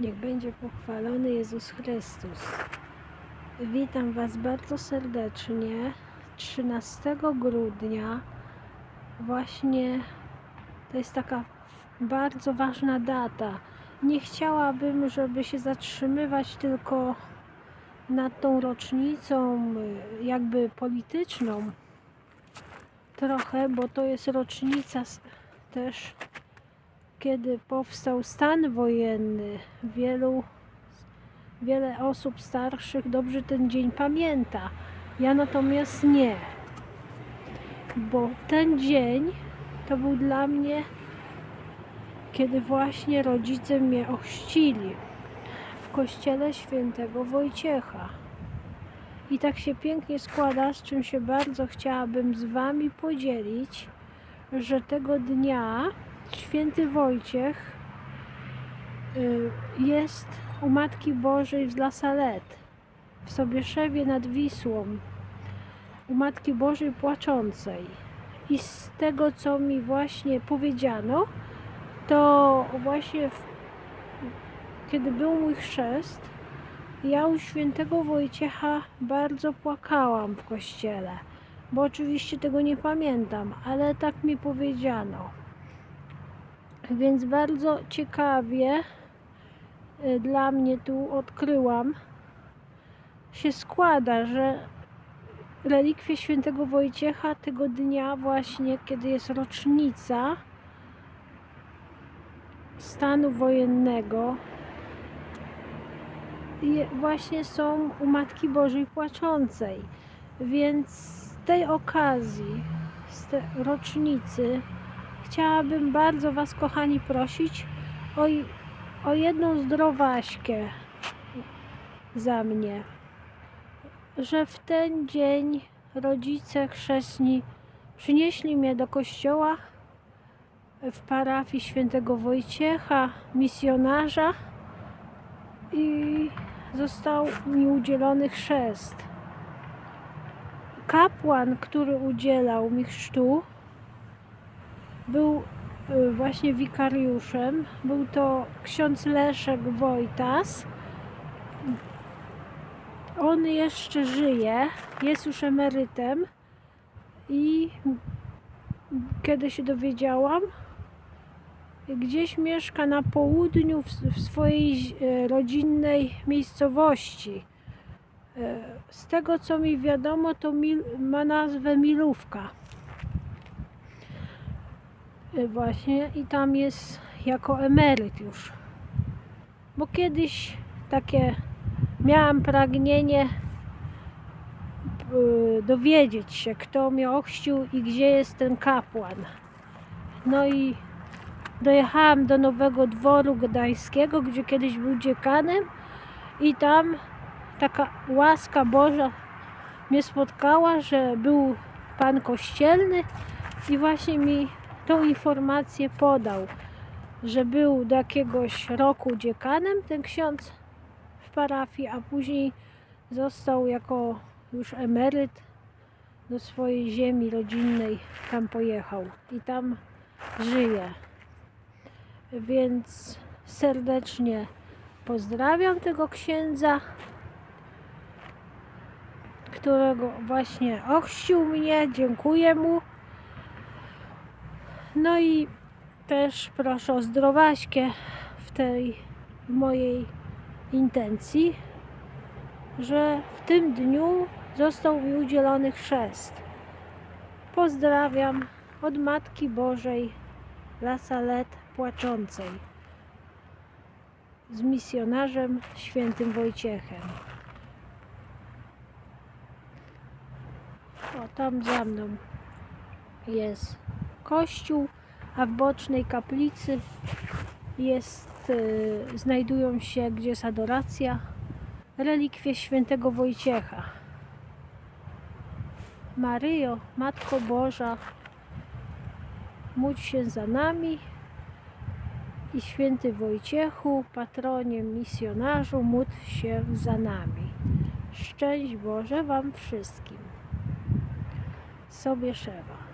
Niech będzie pochwalony Jezus Chrystus. Witam Was bardzo serdecznie. 13 grudnia właśnie to jest taka bardzo ważna data. Nie chciałabym, żeby się zatrzymywać tylko nad tą rocznicą jakby polityczną trochę, bo to jest rocznica też kiedy powstał stan wojenny. Wielu, wiele osób starszych dobrze ten dzień pamięta. Ja natomiast nie. Bo ten dzień to był dla mnie, kiedy właśnie rodzice mnie ochrzcili w kościele świętego Wojciecha. I tak się pięknie składa, z czym się bardzo chciałabym z Wami podzielić, że tego dnia święty Wojciech y, jest u Matki Bożej w La Salette, w Sobieszewie nad Wisłą, u Matki Bożej Płaczącej. I z tego, co mi właśnie powiedziano, to właśnie w, kiedy był mój chrzest, ja u świętego Wojciecha bardzo płakałam w kościele, bo oczywiście tego nie pamiętam, ale tak mi powiedziano. Więc bardzo ciekawie y, dla mnie tu odkryłam, się składa, że relikwie świętego Wojciecha tego dnia właśnie, kiedy jest rocznica stanu wojennego, je- właśnie są u Matki Bożej Płaczącej. Więc z tej okazji, z tej rocznicy, chciałabym bardzo Was, kochani, prosić o, o jedną zdrowaśkę za mnie. Że w ten dzień rodzice chrzestni przynieśli mnie do kościoła w parafii świętego Wojciecha, misjonarza i został mi udzielony chrzest. Kapłan, który udzielał mi chrztu, był y, właśnie wikariuszem. Był to ksiądz Leszek Wojtas. On jeszcze żyje, jest już emerytem i kiedy się dowiedziałam, gdzieś mieszka na południu w, swojej e, rodzinnej miejscowości. E, Z tego co mi wiadomo, to ma nazwę Milówka. E, Właśnie i tam jest jako emeryt już. Bo kiedyś takie miałam pragnienie e, dowiedzieć się, kto mnie ochrzcił i gdzie jest ten kapłan. No i dojechałam do Nowego Dworu Gdańskiego, gdzie kiedyś był dziekanem i tam taka łaska Boża mnie spotkała, że był pan kościelny i właśnie mi tą informację podał, że był do jakiegoś roku dziekanem ten ksiądz w parafii, a później został jako już emeryt do swojej ziemi rodzinnej, tam pojechał i tam żyje. Więc serdecznie pozdrawiam tego księdza, którego właśnie ochrzcił mnie. Dziękuję mu. No i też proszę o zdrowaśkę w tej mojej intencji, że w tym dniu został mi udzielony chrzest. Pozdrawiam od Matki Bożej La Salette Płaczącej z misjonarzem świętym Wojciechem. O, tam za mną jest kościół, a w bocznej kaplicy jest, y, znajdują się, gdzie jest adoracja, relikwie świętego Wojciecha. Maryjo, Matko Boża, módl się za nami i święty Wojciechu, patronie misjonarzu, módl się za nami. Szczęść Boże Wam wszystkim. Sobie szewa.